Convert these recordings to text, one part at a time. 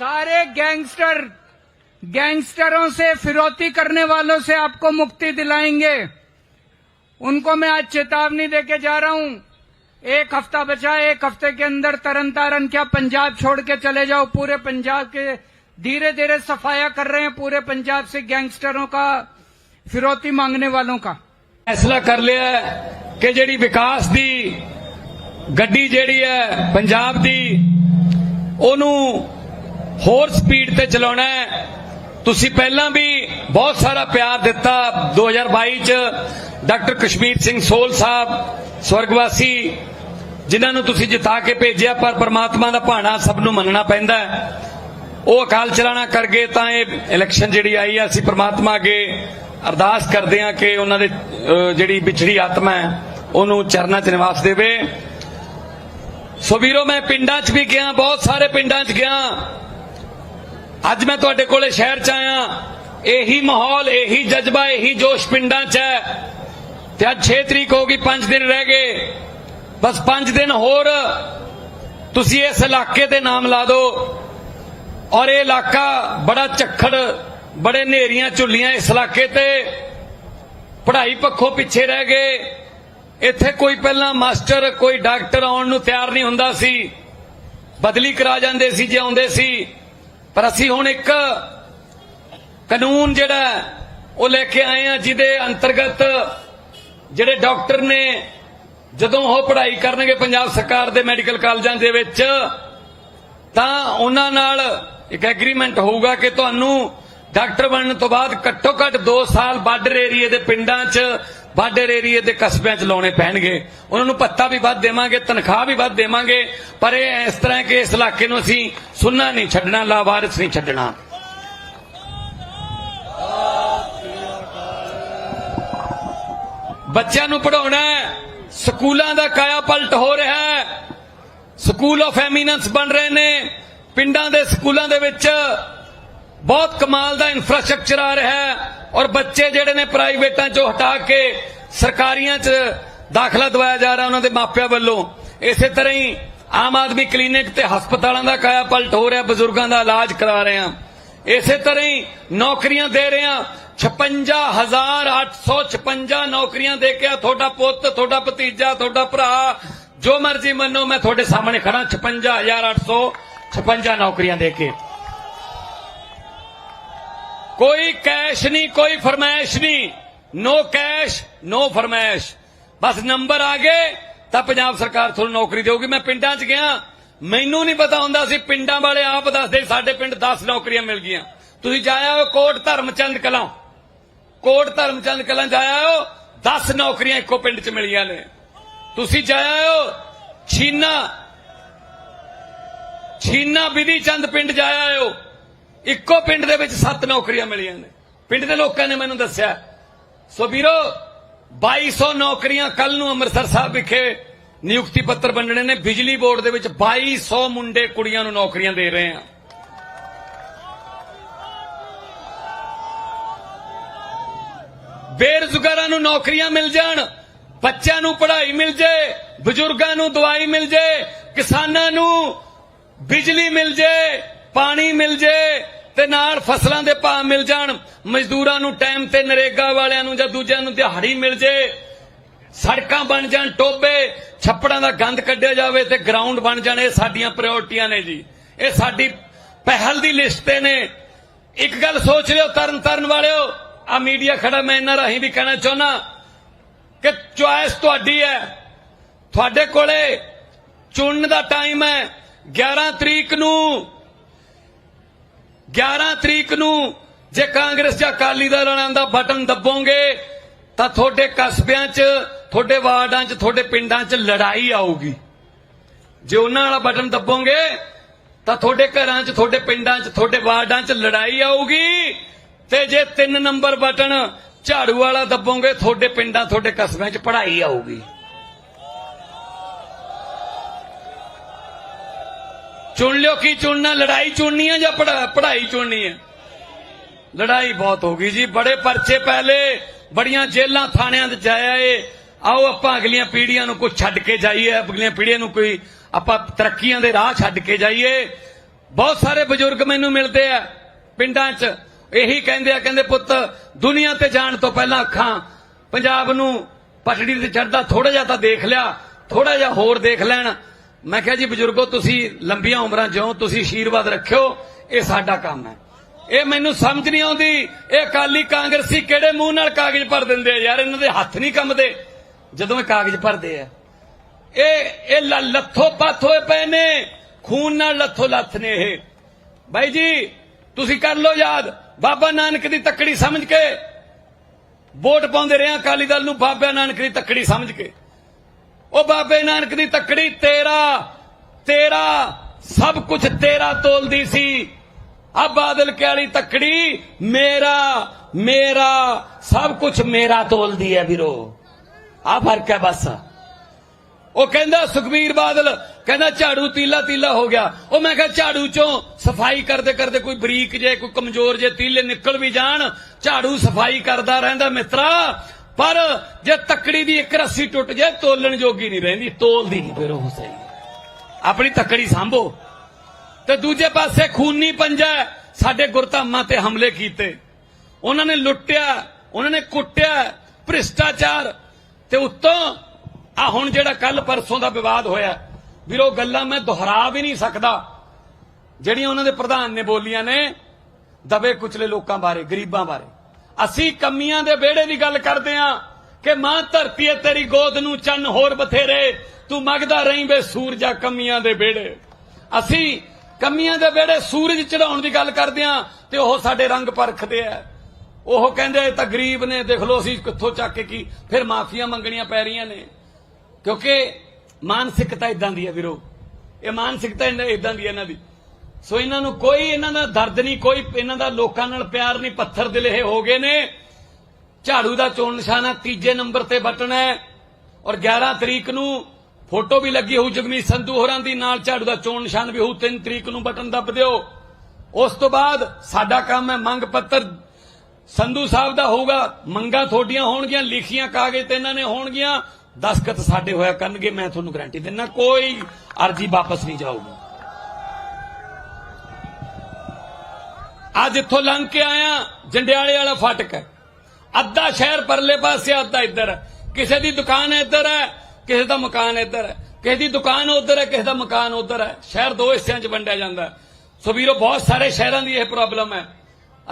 सारे गैंगस्टर, गैंगस्टरों से, फिरौती करने वालों से आपको मुक्ति दिलाएँगे। उनको मैं आज चेतावनी देके जा रहा हूँ। एक हफ़्ता बचा, एक हफ़्ते के अंदर तरन तारन क्या पंजाब छोड़ के चले जाओ? पूरे पंजाब के धीरे धीरे सफाया कर रहे हैं पूरे पंजाब से गैंगस्टरों का, फिरौती मांगने वालों का। फैसला कर लिया कि जेडी विकास की गड्डी जड़ी है, पंजाब दी, ओनू ਹੋਰ ਸਪੀਡ ਤੇ ਚਲਾਉਣਾ ਹੈ। ਤੁਸੀਂ ਪਹਿਲਾਂ ਵੀ ਬਹੁਤ ਸਾਰਾ ਪਿਆਰ ਦਿੱਤਾ 2022 ਚ। ਡਾਕਟਰ ਕਸ਼ਮੀਰ ਸਿੰਘ ਸੋਲ ਸਾਹਿਬ, ਸਵਰਗਵਾਸੀ, ਜਿਨ੍ਹਾਂ ਨੂੰ ਤੁਸੀਂ ਜਿਤਾ ਕੇ ਭੇਜਿਆ, ਪਰ ਪ੍ਰਮਾਤਮਾ ਦਾ ਭਾਣਾ ਸਭ ਨੂੰ ਮੰਨਣਾ ਪੈਂਦਾ ਉਹ ਅਕਾਲ ਚਲਾਣਾ ਕਰ ਗਏ ਤਾਂ ਇਹ ਇਲੈਕਸ਼ਨ ਜਿਹੜੀ ਆਈ ਆ, ਅਸੀਂ ਪਰਮਾਤਮਾ ਅੱਗੇ ਅਰਦਾਸ ਕਰਦੇ ਹਾਂ ਕਿ ਉਹਨਾਂ ਦੇ ਜਿਹੜੀ ਵਿਛੜੀ ਆਤਮਾ ਹੈ, ਉਹਨੂੰ ਚਰਨਾਂ 'ਚ ਨਿਵਾਸ ਦੇਵੇ। ਸੋ ਵੀਰੋ, ਮੈਂ ਪਿੰਡਾਂ 'ਚ ਵੀ ਗਿਆ, ਬਹੁਤ ਸਾਰੇ ਪਿੰਡਾਂ 'ਚ ਗਿਆ। ਅੱਜ ਮੈਂ ਤੁਹਾਡੇ ਕੋਲੇ ਸ਼ਹਿਰ 'ਚ ਆਇਆ। ਇਹੀ ਮਾਹੌਲ, ਇਹੀ ਜਜ਼ਬਾ, ਇਹੀ ਜੋਸ਼ ਪਿੰਡਾਂ 'ਚ ਹੈ। ਤੇ ਅੱਜ 6 ਤਰੀਕ ਹੋ ਗਈ 5 ਦਿਨ ਰਹਿ ਗਏ। ਬਸ 5 ਦਿਨ ਹੋਰ। ਤੁਸੀਂ ਇਸ ਇਲਾਕੇ ਦੇ ਨਾਮ ਲਾ ਦਿਓ। ਔਰ ਇਹ ਇਲਾਕਾ ਬੜਾ ਝੱਖੜ, ਬੜੇ ਨੇਰੀਆਂ ਝੁੱਲੀਆਂ ਇਸ ਇਲਾਕੇ ਤੇ। ਪੜ੍ਹਾਈ ਪੱਖੋਂ ਪਿੱਛੇ ਰਹਿ ਗਏ। ਇੱਥੇ ਕੋਈ ਪਹਿਲਾਂ ਮਾਸਟਰ, ਕੋਈ ਡਾਕਟਰ ਆਉਣ ਨੂੰ ਤਿਆਰ ਨਹੀਂ ਹੁੰਦਾ ਸੀ। ਬਦਲੀ ਕਰਾ ਜਾਂਦੇ ਸੀ ਜੇ ਆਉਂਦੇ ਸੀ। ਪਰ ਅਸੀਂ ਹੁਣ ਇੱਕ ਕਾਨੂੰਨ ਜਿਹੜਾ ਉਹ ਲੈ ਕੇ ਆਏ ਆ ਜਿਹਦੇ ਅੰਤਰਗਤ ਜਿਹੜੇ ਡਾਕਟਰ ਨੇ ਜਦੋਂ ਉਹ ਪੜ੍ਹਾਈ ਕਰਨਗੇ ਪੰਜਾਬ ਸਰਕਾਰ ਦੇ ਮੈਡੀਕਲ ਕਾਲਜਾਂ ਦੇ ਵਿੱਚ, ਤਾਂ ਉਹਨਾਂ ਨਾਲ ਇੱਕ ਐਗਰੀਮੈਂਟ ਹੋਊਗਾ ਕਿ ਤੁਹਾਨੂੰ ਡਾਕਟਰ ਬਣਨ ਤੋਂ ਬਾਅਦ ਘੱਟੋ ਘੱਟ 2 ਸਾਲ ਬਾਰਡਰ ਏਰੀਏ ਦੇ ਪਿੰਡਾਂ 'ਚ ਬਾਰਡਰ ਏਰੀਏ ਦੇ ਕਸਬਿਆਂ 'ਚ ਲਾਉਣੇ ਪੈਣਗੇ। ਉਹਨਾਂ ਨੂੰ ਭੱਤਾ ਵੀ ਵੱਧ ਦੇਵਾਂਗੇ, ਤਨਖਾਹ ਵੀ ਵੱਧ ਦੇਵਾਂਗੇ। ਪਰ ਇਹ ਇਸ ਤਰ੍ਹਾਂ ਕਿ ਇਸ ਇਲਾਕੇ ਨੂੰ ਅਸੀਂ ਸੁਣਨਾ ਨਹੀਂ ਛੱਡਣਾ, ਲਾਵਾਰਿਸ ਨਹੀਂ ਛੱਡਣਾ। ਬੱਚਿਆਂ ਨੂੰ ਪੜਾਉਣਾ ਸਕੂਲਾਂ ਦਾ ਕਾਇਆ ਪਲਟ ਹੋ ਰਿਹਾ ਹੈ। ਸਕੂਲ ਆਫ ਐਮੀਨੈਂਸ ਬਣ ਰਹੇ ਨੇ। ਪਿੰਡਾਂ ਦੇ ਸਕੂਲਾਂ ਦੇ ਵਿੱਚ ਬਹੁਤ ਕਮਾਲ ਦਾ ਇਨਫਰਾਸਟ੍ਰਕਚਰ ਆ ਰਿਹਾ ਹੈ। ਔਰ ਬੱਚੇ ਜਿਹੜੇ ਨੇ ਪ੍ਰਾਈਵੇਟਾਂ ਚੋਂ ਹਟਾ ਕੇ ਸਰਕਾਰੀਆਂ 'ਚ ਦਾਖਲਾ ਦਵਾਇਆ ਜਾ ਰਿਹਾ ਉਹਨਾਂ ਦੇ ਮਾਪਿਆਂ ਵੱਲੋਂ, ਇਸੇ ਤਰ੍ਹਾਂ ਹੀ ਆਮ ਆਦਮੀ ਕਲੀਨਿਕ ਤੇ ਹਸਪਤਾਲਾਂ ਦਾ ਕਾਇਆ ਪਲਟ ਹੋ ਰਿਹਾ, ਬਜ਼ੁਰਗਾਂ ਦਾ ਇਲਾਜ ਕਰਾ ਰਹੇ ਹਾਂ। ਇਸੇ ਤਰ੍ਹਾਂ ਹੀ ਨੌਕਰੀਆਂ ਦੇ ਰਹੇ ਹਾਂ। 56856 ਨੌਕਰੀਆਂ ਦੇ ਕੇ ਆ ਤੁਹਾਡਾ ਪੁੱਤ, ਤੁਹਾਡਾ ਭਤੀਜਾ, ਤੁਹਾਡਾ ਭਰਾ, ਜੋ ਮਰਜ਼ੀ ਮੰਨੋ, ਮੈਂ ਤੁਹਾਡੇ ਸਾਹਮਣੇ ਖੜਾ 56856 ਨੌਕਰੀਆਂ ਦੇ ਕੇ। ਕੋਈ ਕੈਸ਼ ਨਹੀਂ, ਕੋਈ ਫਰਮਾਇਸ਼ ਨਹੀਂ। ਨੋ ਕੈਸ਼ ਨੋ ਫਰਮਾਇਸ਼। ਬਸ ਨੰਬਰ ਆ ਗਏ, ਤਾਂ ਪੰਜਾਬ ਸਰਕਾਰ ਤੁਹਾਨੂੰ ਨੌਕਰੀ ਦੇਊਗੀ। ਮੈਂ ਪਿੰਡਾਂ 'ਚ ਗਿਆ, ਮੈਨੂੰ ਨਹੀਂ ਪਤਾ ਹੁੰਦਾ ਸੀ, ਪਿੰਡਾਂ ਵਾਲੇ ਆਪ ਦੱਸਦੇ ਸਾਡੇ ਪਿੰਡ 10 ਨੌਕਰੀਆਂ ਮਿਲ ਗਈਆਂ। ਤੁਸੀਂ ਜਾਇਆ ਹੋ ਕੋਟ ਧਰਮਚੰਦ ਕਲਾਂ। ਕੋਟ ਧਰਮਚੰਦ ਕਲਾਂ ਜਾਇਆ ਹੋ 10 ਨੌਕਰੀਆਂ ਇੱਕੋ ਪਿੰਡ 'ਚ ਮਿਲੀਆਂ ਨੇ। ਤੁਸੀਂ ਜਾਇਆ ਹੋ ਛੀਨਾ ਛੀਨਾ ਵਿਧੀ ਚੰਦ ਪਿੰਡ ਜਾਇਆ ਹੋ ਇੱਕੋ ਪਿੰਡ ਦੇ ਵਿੱਚ ਸੱਤ ਨੌਕਰੀਆਂ ਮਿਲੀਆਂ ਨੇ। ਪਿੰਡ ਦੇ ਲੋਕਾਂ ਨੇ ਮੈਨੂੰ ਦੱਸਿਆ, ਸੋ ਵੀਰੋ 2200 ਨੌਕਰੀਆਂ ਕੱਲ ਨੂੰ ਅੰਮ੍ਰਿਤਸਰ ਸਾਹਿਬ ਵਿਖੇ ਨਿਯੁਕਤੀ ਪੱਤਰ ਵੰਡਣੇ ਨੇ। ਬਿਜਲੀ ਬੋਰਡ ਦੇ ਵਿੱਚ 2200 ਮੁੰਡੇ ਕੁੜੀਆਂ ਨੂੰ ਨੌਕਰੀਆਂ ਦੇ ਰਹੇ ਆ। ਬੇਰੁਜ਼ਗਾਰਾਂ ਨੂੰ ਨੌਕਰੀਆਂ ਮਿਲ ਜਾਣ, ਬੱਚਿਆਂ ਨੂੰ ਪੜ੍ਹਾਈ ਮਿਲ ਜੇ, ਬਜ਼ੁਰਗਾਂ ਨੂੰ ਦਵਾਈ ਮਿਲ ਜੇ, ਕਿਸਾਨਾਂ ਨੂੰ ਬਿਜਲੀ ਮਿਲ ਜੇ ਪਾਣੀ ਮਿਲ ਜੇ ਤੇ ਨਾਲ ਫਸਲਾਂ ਦੇ ਭਾਅ ਮਿਲ ਜਾਣ, ਮਜ਼ਦੂਰਾਂ ਨੂੰ ਟਾਈਮ ਤੇ ਨਰੇਗਾ ਵਾਲਿਆਂ ਨੂੰ ਜਾਂ ਦੂਜਿਆਂ ਨੂੰ ਦਿਹਾੜੀ ਮਿਲ ਜੇ, ਸੜਕਾਂ ਬਣ ਜਾਣ ਟੋਬੇ, ਛੱਪੜਾਂ ਦਾ ਗੰਦ ਕੱਢਿਆ ਜਾਵੇ ਤੇ ਗਰਾਊਂਡ ਬਣ ਜਾਣ, ਇਹ ਸਾਡੀਆਂ ਪ੍ਰਾਇੋਰਟੀਆਂ ਨੇ ਜੀ। ਇਹ ਸਾਡੀ ਪਹਿਲ ਦੀ ਲਿਸਟ ਤੇ ਨੇ। ਇੱਕ ਗੱਲ ਸੋਚ ਲਿਓ ਤਰਨ ਤਰਨ ਵਾਲਿਓ ਆ ਮੀਡੀਆ ਖੜਾ, ਮੈਂ ਇਹਨਾਂ ਰਾਹੀਂ ਵੀ ਕਹਿਣਾ ਚਾਹੁੰਦਾ ਕਿ ਚੁਆਇਸ ਤੁਹਾਡੀ ਹੈ। ਤੁਹਾਡੇ ਕੋਲੇ ਚੁਣਨ ਦਾ ਟਾਈਮ ਹੈ। 11 ਤਰੀਕ ਨੂੰ 11 ਤਰੀਕ ਨੂੰ ਜੇ ਕਾਂਗਰਸ ਜਾਂ ਅਕਾਲੀ ਦਲ ਵਾਲਿਆਂ ਦਾ ਬਟਨ ਦੱਬੋਗੇ, ਤਾਂ ਤੁਹਾਡੇ ਕਸਬਿਆਂ 'ਚ, ਤੁਹਾਡੇ ਵਾਰਡਾਂ 'ਚ, ਤੁਹਾਡੇ ਪਿੰਡਾਂ 'ਚ ਲੜਾਈ ਆਊਗੀ। ਜੇ ਉਹਨਾਂ ਵਾਲਾ ਬਟਨ ਦੱਬੋਗੇ, ਤਾਂ ਤੁਹਾਡੇ ਘਰਾਂ 'ਚ, ਤੁਹਾਡੇ ਪਿੰਡਾਂ 'ਚ, ਤੁਹਾਡੇ ਵਾਰਡਾਂ 'ਚ ਲੜਾਈ ਆਊਗੀ। ਤੇ ਜੇ 3 ਨੰਬਰ ਬਟਨ ਝਾੜੂ ਵਾਲਾ ਦੱਬੋਗੇ, ਤੁਹਾਡੇ ਪਿੰਡਾਂ, ਤੁਹਾਡੇ ਕਸਬਿਆਂ 'ਚ ਪੜ੍ਹਾਈ ਆਊਗੀ। ਚੁਣ ਲਿਓ ਕੀ ਚੁਣਨਾ, ਲੜਾਈ ਚੁਣਨੀ ਹੈ ਜਾਂ ਪੜ੍ਹਾਈ ਚੁਣਨੀ ਹੈ ਲੜਾਈ ਬਹੁਤ ਹੋ ਗਈ ਜੀ, ਬੜੇ ਪਰਚੇ ਪਹਿਲੇ, ਬੜੀਆਂ ਜੇਲਾਂ ਥਾਣਿਆਂ 'ਚ ਜਾਇਆ ਏ ਆਓ ਆਪਾਂ ਅਗਲੀਆਂ ਪੀੜ੍ਹੀਆਂ ਨੂੰ ਕੁਝ ਛੱਡ ਕੇ ਜਾਈਏ, ਅਗਲੀਆਂ ਪੀੜ੍ਹੀਆਂ ਨੂੰ ਕੋਈ, ਆਪਾਂ ਤਰੱਕੀਆਂ ਦੇ ਰਾਹ ਛੱਡ ਕੇ ਜਾਈਏ। ਬਹੁਤ ਸਾਰੇ ਬਜ਼ੁਰਗ ਮੈਨੂੰ ਮਿਲਦੇ ਆ ਪਿੰਡਾਂ 'ਚ, ਇਹੀ ਕਹਿੰਦੇ ਆ, ਕਹਿੰਦੇ ਪੁੱਤ, ਦੁਨੀਆ ਤੇ ਜਾਣ ਤੋਂ ਪਹਿਲਾਂ ਅੱਖਾਂ, ਪੰਜਾਬ ਨੂੰ ਪਟੜੀ ਤੇ ਚੜਦਾ ਥੋੜਾ ਜਿਹਾ ਤਾਂ ਦੇਖ ਲਿਆ ਥੋੜਾ ਜਿਹਾ ਹੋਰ ਦੇਖ ਲੈਣ। ਮੈਂ ਕਿਹਾ ਜੀ, ਬਜ਼ੁਰਗੋ, ਤੁਸੀਂ ਲੰਬੀਆਂ ਉਮਰਾਂ ਜਿਉ, ਤੁਸੀਂ ਆਸ਼ੀਰਵਾਦ ਰੱਖਿਓ, ਇਹ ਸਾਡਾ ਕੰਮ ਹੈ। ਇਹ ਮੈਨੂੰ ਸਮਝ ਨਹੀਂ ਆਉਂਦੀ, ਇਹ ਅਕਾਲੀ ਕਾਂਗਰਸੀ ਕਿਹੜੇ ਮੂੰਹ ਨਾਲ ਕਾਗਜ਼ ਭਰ ਦਿੰਦੇ ਆ? ਯਾਰ, ਇਹਨਾਂ ਦੇ ਹੱਥ ਨਹੀਂ ਕੰਬਦੇ। ਜਦੋਂ ਇਹ ਕਾਗਜ਼ ਭਰਦੇ ਆ, ਇਹ ਇਹ ਲੱਥੋ ਪੱਥ ਹੋਏ ਪਏ ਨੇ, ਖੂਨ ਨਾਲ ਲੱਥੋ ਲੱਥ ਨੇ ਇਹ। ਬਾਈ ਜੀ, ਤੁਸੀਂ ਕਰ ਲਓ ਯਾਦ, ਬਾਬਾ ਨਾਨਕ ਦੀ ਤੱਕੜੀ ਸਮਝ ਕੇ, ਵੋਟ ਪਾਉਂਦੇ ਰਹੇ ਅਕਾਲੀ ਦਲ ਨੂੰ, ਬਾਬਾ ਨਾਨਕ ਦੀ ਤੱਕੜੀ ਸਮਝ ਕੇ। ਉਹ ਬਾਬੇ ਨਾਨਕ ਦੀ ਤੱਕੜੀ ਤੇਰਾ ਤੇਰਾ ਸਭ ਕੁਝ ਤੇਰਾ ਤੋਲਦੀ ਸੀ। ਆ ਬਾਦਲ ਕੇ ਵਾਲੀ ਮੇਰਾ ਮੇਰਾ, ਸਭ ਕੁਝ ਮੇਰਾ ਤੋਲਦੀ ਹੈ ਵੀਰੋ। ਆ ਫ਼ਰਕ ਹੈ ਬਸ। ਉਹ ਕਹਿੰਦਾ, ਸੁਖਬੀਰ ਬਾਦਲ, ਕਹਿੰਦਾ ਝਾੜੂ ਤੀਲਾ ਤੀਲਾ ਹੋ ਗਿਆ। ਉਹ ਮੈਂ ਕਿਹਾ, ਝਾੜੂ ਚੋਂ ਸਫ਼ਾਈ ਕਰਦੇ ਕਰਦੇ ਕੋਈ ਬਰੀਕ ਜੇ, ਕੋਈ ਕਮਜ਼ੋਰ ਜੇ ਤੀਲੇ ਨਿਕਲ ਵੀ ਜਾਣ, ਝਾੜੂ ਸਫ਼ਾਈ ਕਰਦਾ ਰਹਿੰਦਾ ਮਿੱਤਰਾ। ਪਰ ਜੇ ਤੱਕੜੀ ਦੀ ਇੱਕ ਰੱਸੀ ਟੁੱਟ ਜਾਏ, ਤੋਲਣ ਜੋਗੀ ਨਹੀਂ ਰਹਿੰਦੀ, ਤੋਲਦੀ ਨਹੀਂ ਫਿਰ ਉਹ ਸਹੀ। ਆਪਣੀ ਤੱਕੜੀ ਸੰਭੋ। ਤੇ ਦੂਜੇ ਪਾਸੇ ਖੂਨੀ ਪੰਜਾ ਸਾਡੇ ਗੁਰਧਾਮਾਂ ਤੇ ਹਮਲੇ ਕੀਤੇ। ਉਹਨਾਂ ਨੇ ਲੁੱਟਿਆ, ਉਹਨਾਂ ਨੇ ਕੁੱਟਿਆ, ਭ੍ਰਿਸ਼ਟਾਚਾਰ। ਤੇ ਉੱਤੋਂ ਆ ਹੁਣ ਜਿਹੜਾ ਕੱਲ ਪਰਸੋਂ ਦਾ ਵਿਵਾਦ ਹੋਇਆ, ਵੀਰੋ, ਗੱਲਾਂ ਮੈਂ ਦੁਹਰਾ ਵੀ ਨਹੀਂ ਸਕਦਾ। ਜਿਹੜੀਆਂ ਉਹਨਾਂ ਦੇ ਪ੍ਰਧਾਨ ਨੇ ਬੋਲੀਆਂ ਨੇ, ਦਬੇ ਕੁਚਲੇ ਲੋਕਾਂ ਬਾਰੇ, ਗਰੀਬਾਂ ਬਾਰੇ। ਅਸੀਂ ਕਮੀਆਂ ਦੇ ਵਿਹੜੇ ਦੀ ਗੱਲ ਕਰਦੇ ਆਂ ਕਿ ਮਾਂ ਧਰਤੀ ਹੈ, ਤੇਰੀ ਗੋਦ ਨੂੰ ਚੰਨ ਹੋਰ ਬਥੇਰੇ। ਤੂੰ ਮੰਗਦਾ ਰਹੀਂ ਵੇ ਸੂਰਜਾ ਕਮੀਆਂ ਦੇ ਵਿਹੜੇ। ਅਸੀਂ ਕਮੀਆਂ ਦੇ ਵਿਹੜੇ ਸੂਰਜ ਚੜਾਉਣ ਦੀ ਗੱਲ ਕਰਦੇ ਆਂ ਤੇ ਉਹ ਸਾਡੇ ਰੰਗ ਪਰਖਦੇ ਆ। ਉਹ ਕਹਿੰਦੇ, ਇਹ ਤਾਂ ਗਰੀਬ ਨੇ, ਦੇਖ ਲਓ ਅਸੀਂ ਕਿੱਥੋਂ ਚੱਕ ਕੇ ਕੀ ਫਿਰ ਮਾਫੀਆਂ ਮੰਗਣੀਆਂ ਪੈ ਰਹੀਆਂ ਨੇ। ਕਿਉਂਕਿ ਮਾਨਸਿਕਤਾ ਇਦਾਂ ਦੀ ਹੈ ਵੀਰੋ। ਇਹ ਮਾਨਸਿਕਤਾ ਇਦਾਂ ਦੀ ਹੈ ਇਹਨਾਂ ਦੀ। ਸੋ ਇਹਨਾਂ ਨੂੰ ਕੋਈ ਇਹਨਾਂ ਦਾ ਦਰਦ ਨਹੀਂ, ਕੋਈ ਇਹਨਾਂ ਦਾ ਲੋਕਾਂ ਨਾਲ ਪਿਆਰ ਨਹੀਂ, ਪੱਥਰ ਦਿਲ ਇਹ ਹੋ ਗਏ ਨੇ। ਝਾੜੂ ਦਾ ਚੋਣ ਨਿਸ਼ਾਨਾ ਤੀਜੇ ਨੰਬਰ ਤੇ ਬਟਨ ਹੈ ਔਰ 11 ਤਰੀਕ ਨੂੰ ਫੋਟੋ ਵੀ ਲੱਗੀ ਹੋਊ ਜਗਮੀਤ ਸੰਧੂ ਹੋਰਾਂ ਦੀ, ਨਾਲ ਝਾੜੂ ਦਾ ਚੋਣ ਨਿਸ਼ਾਨ ਵੀ ਹੋਊ 3 ਤਰੀਕ ਨੂੰ ਬਟਨ ਦੱਬ ਦਿਓ। ਉਸ ਤੋਂ ਬਾਅਦ ਸਾਡਾ ਕੰਮ ਹੈ ਮੰਗ ਪੱਤਰ। ਸੰਧੂ ਸਾਹਿਬ ਦਾ ਹੋਊਗਾ, ਮੰਗਾਂ ਤੁਹਾਡੀਆਂ ਹੋਣਗੀਆਂ, ਲਿਖੀਆਂ ਕਾਗਜ਼ ਤੇ ਇਹਨਾਂ ਨੇ ਹੋਣਗੀਆਂ। ਦਸਖਤ ਸਾਡੇ ਹੋਇਆ ਕਰਨਗੇ, ਮੈਂ ਤੁਹਾਨੂੰ ਗਾਰੰਟੀ ਦਿੰਦਾ ਕੋਈ ਅਰਜੀ ਵਾਪਸ ਨਹੀਂ ਜਾਊਗੀ। ਅੱਜ ਇੱਥੋਂ ਲੰਘ ਕੇ ਆਇਆ, ਜੰਡਿਆਲੇ ਵਾਲਾ ਫਾਟਕ ਹੈ। ਅੱਧਾ ਸ਼ਹਿਰ ਪਰਲੇ ਪਾਸੇ ਅੱਧਾ ਇੱਧਰ। ਕਿਸੇ ਦੀ ਦੁਕਾਨ ਇੱਧਰ ਹੈ, ਕਿਸੇ ਦਾ ਮਕਾਨ ਇੱਧਰ ਹੈ। ਕਿਸੇ ਦੀ ਦੁਕਾਨ ਉੱਧਰ ਹੈ, ਕਿਸੇ ਦਾ ਮਕਾਨ ਉੱਧਰ ਹੈ। ਸ਼ਹਿਰ ਦੋ ਹਿੱਸਿਆਂ 'ਚ ਵੰਡਿਆ ਜਾਂਦਾ ਸੋ ਵੀਰੋ, ਬਹੁਤ ਸਾਰੇ ਸ਼ਹਿਰਾਂ ਦੀ ਇਹ ਪ੍ਰੋਬਲਮ ਹੈ।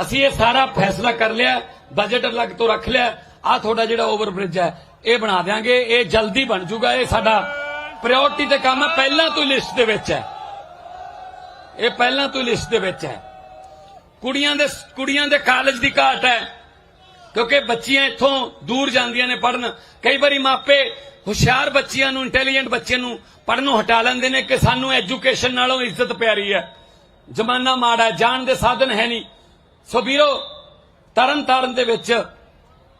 ਅਸੀਂ ਇਹ ਸਾਰਾ ਫੈਸਲਾ ਕਰ ਲਿਆ ਬਜਟ ਅਲੱਗ ਤੋਂ ਰੱਖ ਲਿਆ। ਆ ਤੁਹਾਡਾ ਜਿਹੜਾ ਓਵਰ ਬ੍ਰਿਜ ਹੈ, ਇਹ ਬਣਾ ਦਿਆਂਗੇ। ਇਹ ਜਲਦੀ ਬਣ ਜਾਊਗਾ। ਇਹ ਸਾਡਾ ਪ੍ਰਾਇੋਰਟੀ ਤੇ ਕੰਮ ਹੈ। ਪਹਿਲਾਂ ਤੋਂ ਲਿਸਟ ਦੇ ਵਿੱਚ ਹੈ। ਇਹ ਪਹਿਲਾਂ ਤੋਂ ਲਿਸਟ ਦੇ ਵਿੱਚ ਹੈ। ਕੁੜੀਆਂ ਦੇ ਕੁੜੀਆਂ ਦੇ ਕਾਲਜ ਦੀ ਘਾਟ ਹੈ। ਕਿਉਂਕਿ ਬੱਚੀਆਂ ਇੱਥੋਂ ਦੂਰ ਜਾਂਦੀਆਂ ਨੇ ਪੜਨ ਕਈ ਵਾਰੀ ਮਾਪੇ ਹੁਸ਼ਿਆਰ ਬੱਚੀਆਂ ਨੂੰ ਇੰਟੈਲੀਜੈਂਟ ਬੱਚਿਆਂ ਨੂੰ ਪੜਨੋਂ ਹਟਾ ਲੈਂਦੇ ਨੇ ਕਿ ਸਾਨੂੰ ਐਜੂਕੇਸ਼ਨ ਨਾਲੋਂ ਇੱਜ਼ਤ ਪਿਆਰੀ ਹੈ। ਜ਼ਮਾਨਾ ਮਾੜਾ ਹੈ, ਜਾਣ ਦੇ ਸਾਧਨ ਹੈ ਨਹੀਂ। ਸੋ ਵੀਰੋ ਤਰਨ ਤਾਰਨ ਦੇ ਵਿੱਚ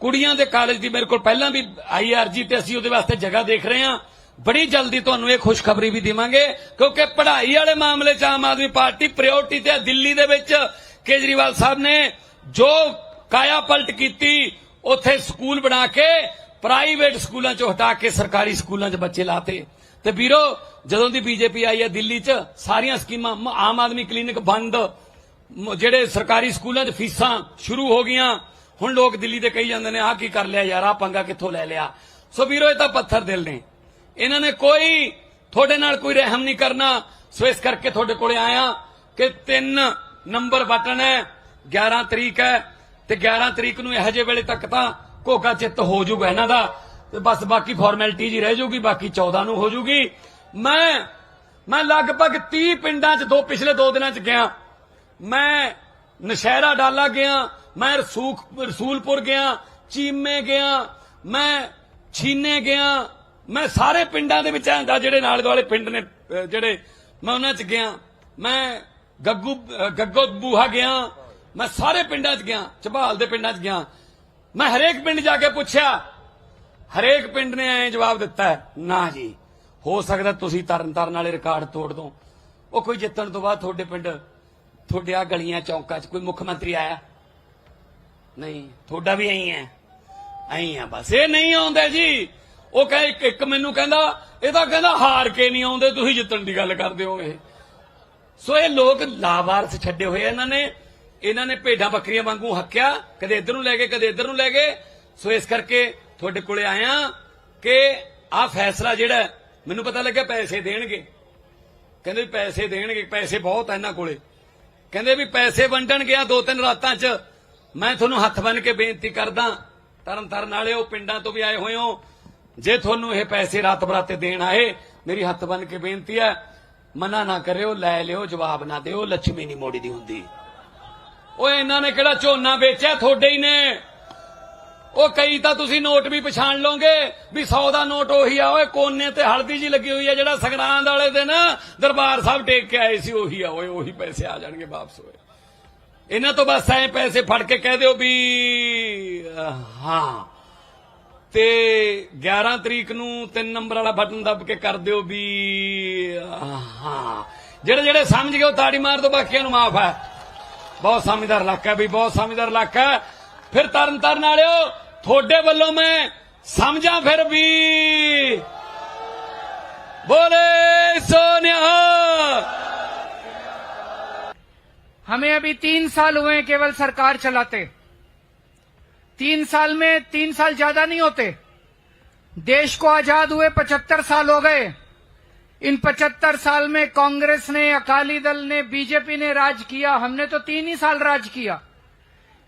ਕੁੜੀਆਂ ਦੇ ਕਾਲਜ ਦੀ ਮੇਰੇ ਕੋਲ ਪਹਿਲਾਂ ਵੀ ਆਈ ਆਈਆਰਜੀ ਤੇ ਅਸੀਂ ਉਹਦੇ ਵਾਸਤੇ ਜਗ੍ਹਾ ਦੇਖ ਰਹੇ ਹਾਂ। ਬੜੀ ਜਲਦੀ ਤੁਹਾਨੂੰ ਇਹ ਖੁਸ਼ਖਬਰੀ ਵੀ ਦੇਵਾਂਗੇ, ਕਿਉਂਕਿ ਪੜ੍ਹਾਈ ਵਾਲੇ ਮਾਮਲੇ 'ਚ ਆਮ ਆਦਮੀ ਪਾਰਟੀ ਪ੍ਰਾਇੋਰਟੀ ਤੇ ਦਿੱਲੀ ਦੇ ਵਿੱਚ ਕੇਜਰੀਵਾਲ ਸਾਹਿਬ ਨੇ ਜੋ ਕਾਇਆ ਪਲਟ ਕੀਤੀ, ਉਥੇ ਸਕੂਲ ਬਣਾ ਕੇ, ਪ੍ਰਾਈਵੇਟ ਸਕੂਲਾਂ 'ਚੋਂ ਹਟਾ ਕੇ ਸਰਕਾਰੀ ਸਕੂਲਾਂ 'ਚ ਬੱਚੇ ਲਾਤੇ। ਤੇ ਵੀਰੋ, ਜਦੋਂ ਦੀ ਬੀਜੇਪੀ ਆਈ ਹੈ ਦਿੱਲੀ 'ਚ, ਸਾਰੀਆਂ ਸਕੀਮਾਂ ਆਮ ਆਦਮੀ ਕਲੀਨਿਕ ਬੰਦ ਜਿਹੜੇ ਸਰਕਾਰੀ ਸਕੂਲਾਂ 'ਚ ਫੀਸਾਂ ਸ਼ੁਰੂ ਹੋ ਗਈਆਂ, ਹੁਣ ਲੋਕ ਦਿੱਲੀ ਦੇ ਕਹੀ ਜਾਂਦੇ ਨੇ, ਆਹ ਕੀ ਕਰ ਲਿਆ ਯਾਰ, ਆਹ ਪੰਗਾ ਕਿੱਥੋਂ ਲੈ ਲਿਆ? ਸੋ ਵੀਰੋ, ਇਹ ਤਾਂ ਪੱਥਰ ਦਿਲ ਨੇ। ਇਹਨਾਂ ਨੇ ਕੋਈ, ਤੁਹਾਡੇ ਨਾਲ ਕੋਈ ਰਹਿਮ ਨਹੀਂ ਕਰਨਾ। ਸੋ ਇਸ ਕਰਕੇ ਤੁਹਾਡੇ ਕੋਲੇ ਆਇਆ ਕਿ ਤਿੰਨ ਨੰਬਰ ਬਟਨ ਹੈ 11 ਤਰੀਕ ਹੈ, ਤੇ 11 ਤਰੀਕ ਨੂੰ ਇਹੋ ਜਿਹੇ ਵੇਲੇ ਤੱਕ ਤਾਂ ਘੋਗਾ ਚਿੱਤ ਹੋ ਜਾਊਗਾ ਇਹਨਾਂ ਦਾ। ਤੇ ਬਸ ਬਾਕੀ ਫਾਰਮੈਲਿਟੀ ਜੀ ਰਹਿ ਜਾਊਗੀ, ਬਾਕੀ 14 ਨੂੰ ਹੋ ਜਾਊਗੀ। ਮੈਂ ਮੈਂ ਲਗਭਗ 30 ਪਿੰਡਾਂ 'ਚ ਦੋ, ਪਿਛਲੇ ਦੋ ਦਿਨਾਂ 'ਚ ਗਿਆ। ਮੈਂ ਨਸ਼ਹਿਰਾ ਡਾਲਾ ਗਿਆ, ਮੈਂ ਰਸੂਖ, ਰਸੂਲਪੁਰ ਗਿਆ, ਚੀਮੇ ਗਿਆ, ਮੈਂ ਛੀਨੇ ਗਿਆ, ਮੈਂ ਸਾਰੇ ਪਿੰਡਾਂ ਦੇ ਵਿੱਚ ਆਂਦਾ ਜਿਹੜੇ ਨਾਲ ਦੁਆਲੇ ਪਿੰਡ ਨੇ ਜਿਹੜੇ ਮੈਂ ਉਹਨਾਂ 'ਚ ਗਿਆ। ਮੈਂ ਗੱਗੂ ਗੱਗੋ ਬੂਹਾ ਗਿਆ, ਮੈਂ ਸਾਰੇ ਪਿੰਡਾਂ 'ਚ ਗਿਆ ਝਬਾਲ ਦੇ ਪਿੰਡਾਂ 'ਚ ਗਿਆ। ਮੈਂ ਹਰੇਕ ਪਿੰਡ ਜਾ ਕੇ ਪੁੱਛਿਆ, ਹਰੇਕ ਪਿੰਡ ਨੇ ਐਂ ਜਵਾਬ ਦਿੱਤਾ, ਨਾ ਜੀ, ਹੋ ਸਕਦਾ ਤੁਸੀਂ ਤਰਨ ਤਾਰਨ ਵਾਲੇ ਰਿਕਾਰਡ ਤੋੜ ਦੋ। ਉਹ ਕੋਈ ਜਿੱਤਣ ਤੋਂ ਬਾਅਦ ਤੁਹਾਡੇ ਪਿੰਡ, ਤੁਹਾਡੇ ਆ ਗਲੀਆਂ ਚੌਂਕਾਂ 'ਚ ਕੋਈ ਮੁੱਖ ਮੰਤਰੀ ਆਇਆ? ਨਹੀਂ, ਤੁਹਾਡਾ ਵੀ ਐਂ ਹੈ, ਐਂ ਆ ਬਸ। ਇਹ ਨਹੀਂ ਆਉਂਦੇ ਜੀ। ਉਹ ਕਹੇ ਇੱਕ ਮੈਨੂੰ ਕਹਿੰਦਾ, ਇਹ ਤਾਂ ਕਹਿੰਦਾ ਹਾਰ ਕੇ ਨਹੀਂ ਆਉਂਦੇ, ਤੁਸੀਂ ਜਿੱਤਣ ਦੀ ਗੱਲ ਕਰਦੇ ਹੋ ਇਹ। ਸੋ ਇਹ ਲੋਕ ਲਾਵਾਰਸ ਛੱਡੇ ਹੋਏ ਇਹਨਾਂ ਨੇ। ਇਹਨਾਂ ਨੇ ਭੇਡਾਂ ਬੱਕਰੀਆਂ ਵਾਂਗੂ ਹੱਕਿਆ, ਕਦੇ ਇੱਧਰ ਨੂੰ ਲੈ ਗਏ, ਕਦੇ ਇੱਧਰ ਨੂੰ ਲੈ ਗਏ। ਸੋ ਇਸ ਕਰਕੇ ਤੁਹਾਡੇ ਕੋਲੇ ਆਇਆ ਕਿ ਆਹ ਫੈਸਲਾ ਜਿਹੜਾ ਮੈਨੂੰ ਪਤਾ ਲੱਗਿਆ ਪੈਸੇ ਦੇਣਗੇ। ਕਹਿੰਦੇ ਵੀ ਪੈਸੇ ਦੇਣਗੇ, ਪੈਸੇ ਬਹੁਤ ਆ ਇਹਨਾਂ ਕੋਲੇ। ਕਹਿੰਦੇ ਵੀ ਪੈਸੇ ਵੰਡਣ ਗਿਆ ਦੋ ਤਿੰਨ ਰਾਤਾਂ 'ਚ। ਮੈਂ ਤੁਹਾਨੂੰ ਹੱਥ ਬੰਨ ਕੇ ਬੇਨਤੀ ਕਰਦਾ ਤਰਨ ਤਰਨ ਵਾਲਿਓ, ਪਿੰਡਾਂ ਤੋਂ ਵੀ ਆਏ ਹੋਏ ਹੋ, ਜੇ ਤੁਹਾਨੂੰ ਇਹ ਪੈਸੇ ਰਾਤ ਬਰਾਤੇ ਦੇਣ ਆਏ, ਮੇਰੀ ਹੱਥ ਬੰਨ ਕੇ ਬੇਨਤੀ ਹੈ ਮਨਾ ਨਾ ਕਰਿਓ, ਲੈ ਲਿਓ, ਜਵਾਬ ਨਾ ਦਿਓ ਲੱਛਮੀ ਨਹੀਂ ਮੋੜੀ ਦੀ ਹੁੰਦੀ। ਓਏ, ਇਹਨਾਂ ਨੇ ਕਿਹੜਾ ਝੋਨਾ ਵੇਚਿਆ? ਤੁਹਾਡੇ ਹੀ ਨੇ। ਉਹ ਕਈ ਤਾਂ ਤੁਸੀਂ ਨੋਟ ਵੀ ਪਛਾਣ ਲਓਗੇ ਵੀ 100 ਦਾ ਨੋਟ ਉਹੀ ਆ। ਓਏ, ਕੋਨੇ ਤੇ ਹਲਦੀ ਜੀ ਲੱਗੀ ਹੋਈ ਆ, ਜਿਹੜਾ ਸੰਗਰਾਂਦ ਵਾਲੇ ਦਿਨ ਦਰਬਾਰ ਸਾਹਿਬ ਟੇਕ ਕੇ ਆਏ ਸੀ, ਉਹੀ ਆ। ਓਏ, ਉਹੀ ਪੈਸੇ ਆ ਜਾਣਗੇ ਵਾਪਸ, ਓਏ। ਇਹਨਾਂ ਤੋਂ ਬਸ ਐ ਪੈਸੇ ਫੜ ਕੇ ਕਹਿ ਦਿਓ ਵੀ ਹਾਂ। ਤੇ 11 ਤਰੀਕ ਨੂੰ 3 ਨੰਬਰ ਵਾਲਾ ਬਟਨ ਦਬ ਕੇ ਕਰ ਦਿਓ ਵੀ ਅਹ, ਹਾਂ ਜਿਹੜੇ ਜਿਹੜੇ ਸਮਝ ਗਏ ਉਹ ਤਾੜੀ ਮਾਰ ਦੋ ਬਾਕੀਆਂ ਨੂੰ ਮਾਫ ਹੈ ਬਹੁਤ ਸਮਝਦਾਰ ਇਲਾਕਾ ਹੈ ਵੀ ਬਹੁਤ ਸਮਝਦਾਰ ਇਲਾਕਾ ਹੈ ਫਿਰ ਤਰਨ ਤਰਨ ਵਾਲਿਓ ਤੁਹਾਡੇ ਵੱਲੋਂ ਮੈਂ ਸਮਝਾਂ ਫਿਰ ਵੀ ਬੋਲੇ ਸੋਨਿਆ हमें अभी तीन साल हुए हैं केवल सरकार चलाते तीन साल में तीन साल ज़्यादा नहीं होते। देश को आज़ाद हुए पचहत्तर साल हो गए। इन पचहत्तर साल में कांग्रेस ने, अकाली दल ने, बीजेपी ने राज किया। हमने तो तीन ही साल राज किया।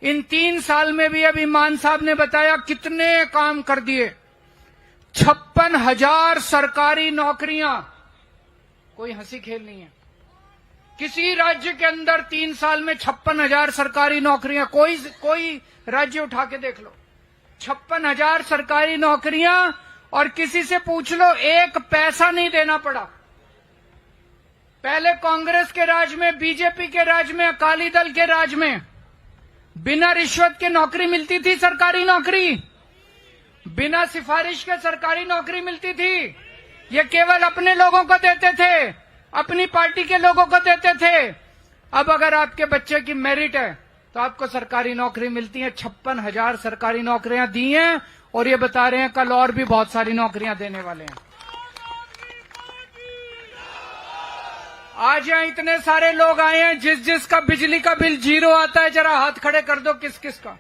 इन तीन साल में भी अभी मान साहब ने बताया कितने काम कर दिए। छप्पन हज़ार सरकारी नौकरियाँ। कोई हँसी खेल नहीं है। किसी राज्य के अंदर तीन साल में छप्पन हज़ार सरकारी नौकरियाँ, कोई कोई राज्य उठा के देख लो। छप्पन हज़ार सरकारी नौकरियाँ और किसी से पूछ लो, एक पैसा नहीं देना पड़ा। पहले कांग्रेस के राज में, बीजेपी के राज में, अकाली दल के राज में बिना रिश्वत के नौकरी मिलती थी सरकारी नौकरी। बिना सिफारिश के सरकारी नौकरी मिलती थी। ये केवल अपने लोगों को देते थे। अपनी पार्टी के लोगों को देते थे। अब अगर आपके बच्चे की मेरिट है तो आपको सरकारी नौकरी मिलती है। छप्पन हज़ार सरकारी नौकरियाँ दी हैं, और ये बता रहे हैं, कल और भी बहुत सारी नौकरियाँ देने वाले हैं। आज यहाँ इतने सारे लोग आए हैं, जिस जिसका बिजली का बिल ज़ीरो आता है, जरा हाथ खड़े कर दो किस किस का।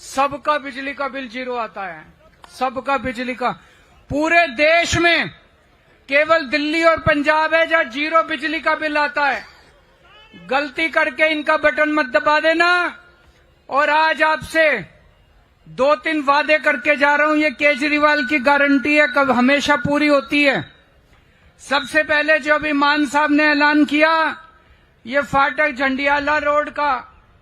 सबका बिजली का बिल ज़ीरो आता है। सबका बिजली का। पूरे देश में केवल दिल्ली और पंजाब है जहाँ ज़ीरो बिजली का बिल आता है। गलती करके इनका बटन मत दबा देना। और आज आपसे दो तीन वादे करके जा रहा हूँ। ये केजरीवाल की गारंटी है, कब हमेशा पूरी होती है। सबसे पहले जो अभी मान साहब ने ऐलान किया, ये फाटक झंडियाला रोड का,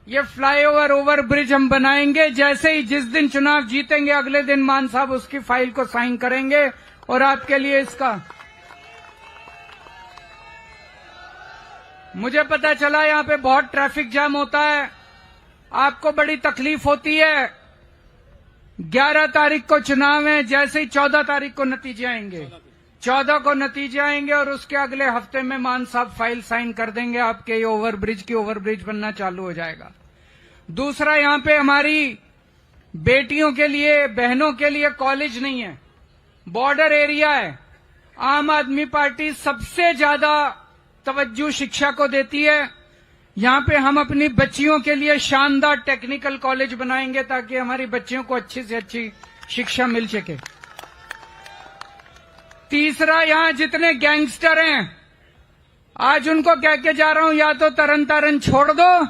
ये फ्लाईओवर ओवर ब्रिज हम बनाएँगे। जैसे ही जिस दिन चुनाव जीतेंगे, अगले दिन मान साहब उसकी फ़ाइल को साइन करेंगे। और आपके लिए इसका मुझे पता चला यहाँ पे बहुत ट्रैफ़िक जाम होता है। आपको बड़ी तकलीफ़ होती है। 11 तारीख को चुनाव है, जैसे ही 14 तारीख को नतीजे आएँगे। 14 को नतीजे आएँगे और उसके अगले हफ़्ते में मान साहब फ़ाइल साइन कर देंगे, आपके ये ओवर ब्रिज की ओवर ब्रिज बनना चालू हो जाएगा। दूसरा, यहाँ पे हमारी बेटियों के लिए, बहनों के लिए कॉलेज नहीं है। बॉर्डर एरिया है। आम आदमी पार्टी सबसे ज़्यादा तवज्जो शिक्षा को देती है। यहाँ पे हम अपनी बच्चियों के लिए शानदार टेक्निकल कॉलेज बनाएँगे ताकि हमारी बच्चियों को अच्छी से अच्छी शिक्षा मिल सके। तीसरा, यहाँ जितने गैंगस्टर हैं, आज उनको कह के जा रहा हूँ, या तो तरन तारन छोड़ दो।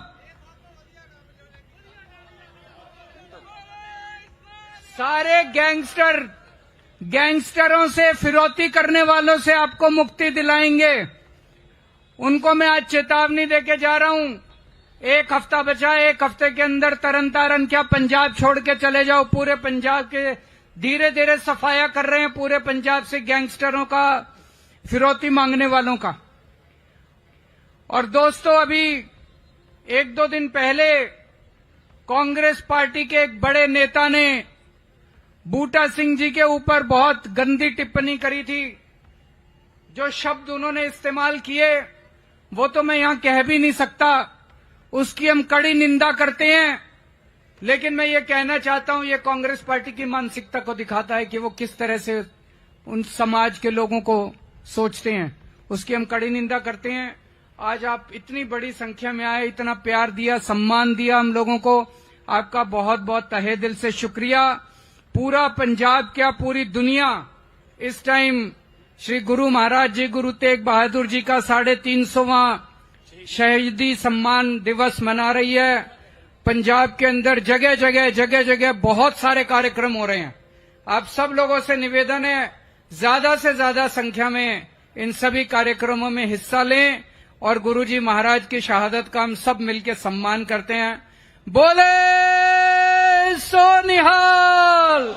सारे गैंगस्टर गैंगस्टरों से, फिरौती करने वालों से आपको मुक्ति दिलाएँगे। उनको मैं आज चेतावनी देके जा रहा हूँ। एक हफ़्ता बचा, एक हफ़्ते के अंदर तरन तारन क्या पंजाब छोड़ के चले जाओ? पूरे पंजाब के धीरे धीरे सफाया कर रहे हैं पूरे पंजाब से गैंगस्टरों का, फिरौती मांगने वालों का। और दोस्तों, अभी एक दो दिन पहले कांग्रेस पार्टी के एक बड़े नेता ने बूटा सिंह जी के ऊपर बहुत गंदी टिप्पणी करी थी, जो शब्द उन्होंने इस्तेमाल किए। वो तो मैं यहाँ कह भी नहीं सकता। उसकी हम कड़ी निंदा करते हैं। लेकिन मैं ये कहना चाहता हूँ, ये कांग्रेस पार्टी की मानसिकता को दिखाता है कि वो किस तरह से उन समाज के लोगों को सोचते हैं। उसकी हम कड़ी निंदा करते हैं। आज आप इतनी बड़ी संख्या में आए, इतना प्यार दिया, सम्मान दिया हम लोगों को। आपका बहुत बहुत तहे दिल से शुक्रिया। पूरा पंजाब क्या, पूरी दुनिया इस टाइम श्री गुरु महाराज जी गुरु तेग बहादुर जी का साढ़े तीन सौवा शहीदी सम्मान दिवस मना रही है। पंजाब के अंदर जगह जगह जगह जगह बहुत सारे कार्यक्रम हो रहे हैं। आप सब लोगों से निवेदन है, ज़्यादा से ज़्यादा संख्या में इन सभी कार्यक्रमों में हिस्सा लें और गुरुजी महाराज की शहादत का हम सब मिलकर सम्मान करते हैं। बोले, सो निहाल!